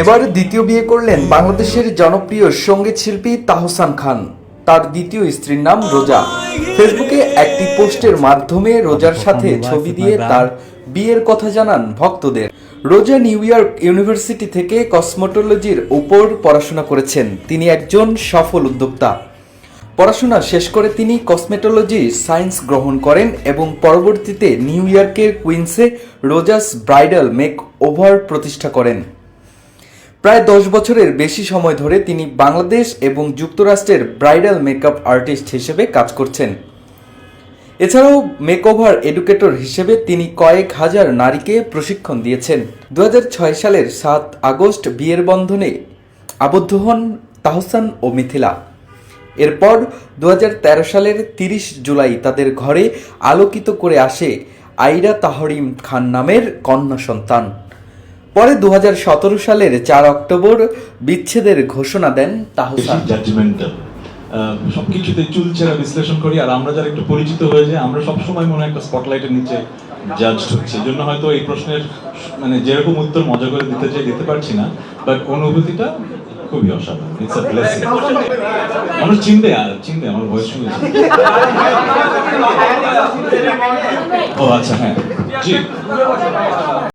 এবার দ্বিতীয় বিয়ে করলেন বাংলাদেশের জনপ্রিয় সংগীত শিল্পী তাহসান খান। তার দ্বিতীয় স্ত্রীর নাম রোজা। ফেসবুকে একটি পোস্টের মাধ্যমে রোজার সাথে ছবি দিয়ে তার বিয়ের কথা জানান ভক্তদের। রোজা নিউ ইয়র্ক ইউনিভার্সিটি থেকে কসমোটোলজির উপর পড়াশোনা করেছেন। তিনি একজন সফল উদ্যোক্তা। পড়াশোনা শেষ করে তিনি কসমেটোলজি সায়েন্স গ্রহণ করেন এবং পরবর্তীতে নিউ ইয়র্কের কুইন্সে রোজাস ব্রাইডাল মেক ওভার প্রতিষ্ঠা করেন। প্রায় দশ বছরের বেশি সময় ধরে তিনি বাংলাদেশ এবং যুক্তরাষ্ট্রের ব্রাইডাল মেকআপ আর্টিস্ট হিসেবে কাজ করছেন। এছাড়াও মেকওভার এডুকেটর হিসেবে তিনি কয়েক হাজার নারীকে প্রশিক্ষণ দিয়েছেন। দু হাজার ছয় সালের সাত আগস্ট বিয়ের বন্ধনে আবদ্ধ হন তাহসান ও মিথিলা। এরপর দু হাজার তেরো সালের তিরিশ জুলাই তাদের ঘরে আলোকিত করে আসে আইরা তাহরিম খান নামের কন্যা সন্তান। পরে দু হাজার সতেরো সালের চার অক্টোবর বিচ্ছেদের ঘোষণা দেন তাহসান। জাজমেন্টাল সবকিছুতে চুলচেরা বিশ্লেষণ করি, আর আমরা যারা একটু পরিচিত হয়ে যাই, আমরা সবসময় মনে একটা স্পটলাইটের নিচে জাজড হচ্ছে। জন্য হয়তো এই প্রশ্নের মানে যেরকম উত্তর মজা করে দিতে চাই, দিতে পারছি না বাট অনুভূতিটা খুবই অসাধারণ। ইটস আ ব্লেসিং মানুষ চিনবে চিনবে আমার ভয়েস শুনে ও আচ্ছা হ্যাঁ। জি।